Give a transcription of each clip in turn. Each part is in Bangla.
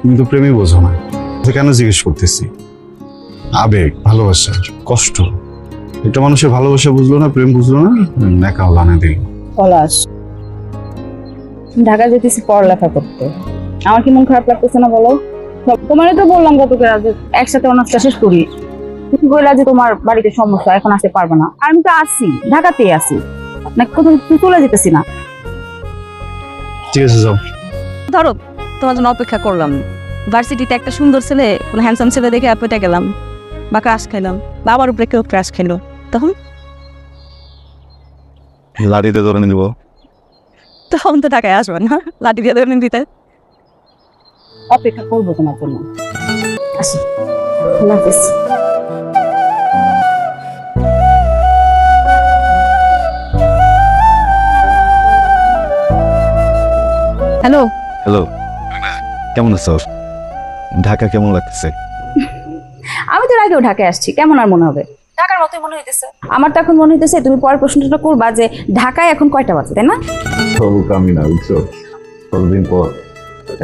তুমি তো প্রেমই বোঝো না। কেন জিজ্ঞেস করতেছি? আবেগ ভালোবাসা কষ্ট। এটা মানুষের ভালোবাসা বুঝলো না প্রেম বুঝলো না? নেকা লানে দিল। পলাশ ঢাকা যেতেছি পড়ালেখা করতে। আমার কি মন খারাপ লাগতেছে না বলো? তোমারই তো বললাম গতকে একসাথে অনার্সটা শেষ করি। তুমি বললা যে তোমার বাড়িতে সমস্যা এখন আসতে পারবে না। আর আমি তো আসি ঢাকাতেই আসি না কোথাও চলে যেতেছি না। ঠিক আছে যাও। ধরো তোমার জন্য অপেক্ষা করলাম। ভার্সিটিতে একটা সুন্দর ছেলে কোনো হ্যান্ডসাম ছেলে দেখে অ্যাপেটা গেলাম। বা ক্রাশ খাইলাম বা আমার উপরে কেউ ক্রাশ খাইলো। তখন? লাড়িতে ধরে নিব। তখন তো টাকায় আসবে না লাঠি দিয়ে ধরে দিতে অপেক্ষা করব তোমার জন্য। আসি। হ্যালো হ্যালো কেমন আছো? ঢাকা কেমন লাগতেছে? আমি তো আগেও ঢাকায় আসছি। কেমন আর মনে হবে? ঢাকার মতোই মনে হইতেছে। আমার তো এখন মনে হইতেছে তুমি পরের প্রশ্নটা করবা যে ঢাকায় এখন কয়টা বাজে তাই না? তবু আমি না বুঝছ? কতদিন পর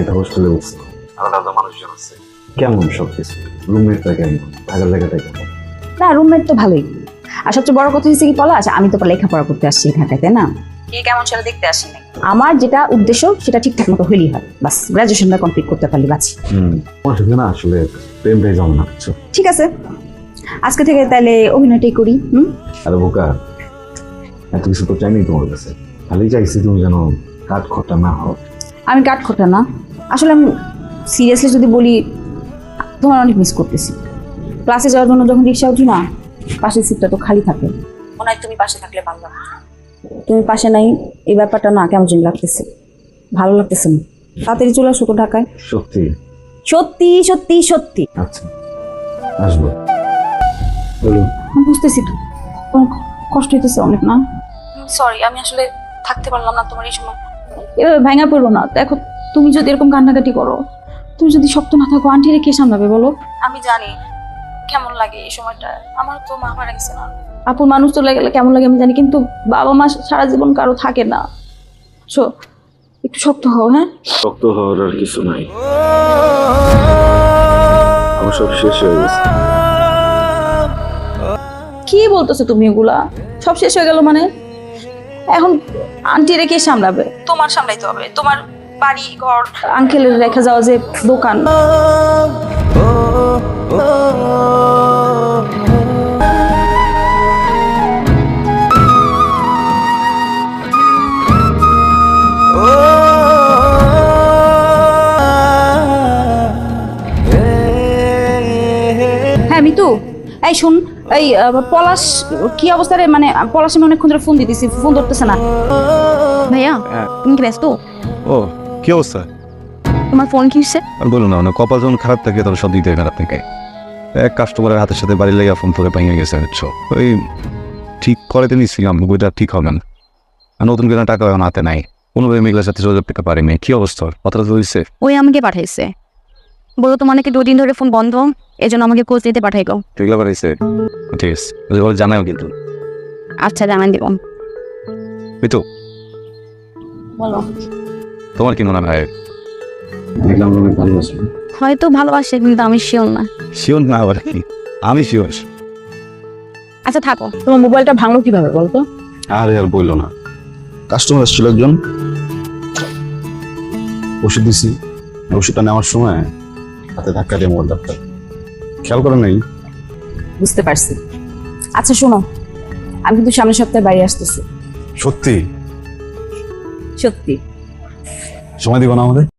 একটা হোস্টেলে বসছি। আলাদা মানুষজন আছে। কেমন সব কিছু রুমমেটটা কেমন? থাকার জায়গাটা কেমন? না রুমমেট তো ভালোই। আর সবচেয়ে বড় কথা হচ্ছে কি পলাশ আমি তো লেখাপড়া করতে আসছি ঢাকায় তাই না? কে কেমন সেটা দেখতে আসি আমার যেটা উদ্দেশ্য সেটা ঠিকঠাক মতো হইলেই হয়। বাস গ্রাজুয়েশনটা কমপ্লিট করতে পারলি বাঁচি হুম। আমার না আসলে প্রেমটাই জমে না ঠিক আছে। আজকে থেকে তাহলে অভিনয়টাই করি হুম? আরে বোকা এত কিছু তো চাইনি তোমার কাছে। খালি চাইছি তুমি যেন কাঠ খরটা না হও। আমি কাট খোটা না। আসলে আমি সিরিয়াসলি যদি বলি তোমার অনেক মিস করতেছি। ক্লাসে যাওয়ার জন্য যখন রিক্সা উঠি না পাশের সিটটা তো খালি থাকে। মনে হয় তুমি পাশে থাকলে ভালো। লাগতো। তুমি পাশে নাই এই ব্যাপারটা না কেমন জানি লাগতেছে। ভালো লাগতেছে না। তাড়াতাড়ি চলে আসো তো ঢাকায়। সত্যি? সত্যি সত্যি সত্যি। আচ্ছা আসব। বলুন। বুঝতেছি তো তোমার কষ্ট হইতেছে অনেক না? সরি আমি আসলে থাকতে পারলাম না তোমার এই সময়। এভাবে ভেঙা পড়ব না। দেখো তুমি যদি এরকম কান্নাকাটি করো তুমি যদি শক্ত না থাকো আন্টি কে সামলাবে বলো? আমি জানি কেমন লাগে এই সময়টা? আমার তো মা মারা গেছে না। আপুর মানুষ চলে গেলে কেমন লাগে আমি জানি কিন্তু বাবা মা সারা জীবন কারও থাকে না। সো একটু শক্ত হও হ্যাঁ? শক্ত হওয়ার আর কিছু নাই। আমার সব শেষ হয়ে গেছে। কি বলতেছো তুমি এগুলা? সব শেষ হয়ে গেল মানে? এখন আন্টি রেখে সামলাবে? তোমার সামলাইতে হবে। তোমার বাড়ি ঘর। আঙ্কেলের রেখে যাওয়া যে দোকান। হ্যাঁ মিতু। এই শুন এই পলাশ কি অবস্থা রে? মানে পলাশ আমি অনেকক্ষণ ধরে ফোন দিতেছি ফোন ধরতেছে না। ভাইয়া তুমি কি ব্যস্ত? ও কি অবস্থা? তোমার ফোন কি হচ্ছে? আর বলুন না কপাল যখন খারাপ থাকে তখন সব দিতে খারাপ থাকে। এক কাস্টমারের হাতের সাথে বাড়ি লেগে ফোন করে ভেঙে গেছে বুঝছ? ওই ঠিক করে তো নিচ্ছিলাম বইটা ঠিক হবে না। আর নতুন করে টাকা হাতে নাই। কোনোভাবে মেঘলার সাথে যোগাযোগ করতে পারিনি। কি অবস্থা? কথাটা তো হয়েছে ওই আমাকে পাঠাইছে। বলো তোমার নাকি দুদিন ধরে ফোন বন্ধ? এজন্য আমাকে কোচ দিতে পাঠাইলো। এগুলো পাঠাইছে ঠিক আছে। ওদের জানাও কিন্তু। আচ্ছা জানান দিব। মিতু? বলো। তোমার কি মনে হয়? দেখলাম অনেক ভালো হয়তো ভালোবাসে কিন্তু আমি শিওর না। শিওর না আবার কি? আমি শিওর আচ্ছা থাকো। তোমার মোবাইলটা ভাঙলো কীভাবে বলতো আরে আর বলল না। কাস্টমার আসছিল একজন। ওষুধ দিছি। ওষুধটা নেওয়ার সময় হাতে ধাক্কা দিয়ে মোবাইল খেয়াল করে নাই? বুঝতে পারছি। আচ্ছা শোনো আমি কিন্তু সামনের সপ্তাহে বাড়ি আসতেছি। সত্যি? সত্যি। সময় দিব না আমাদের?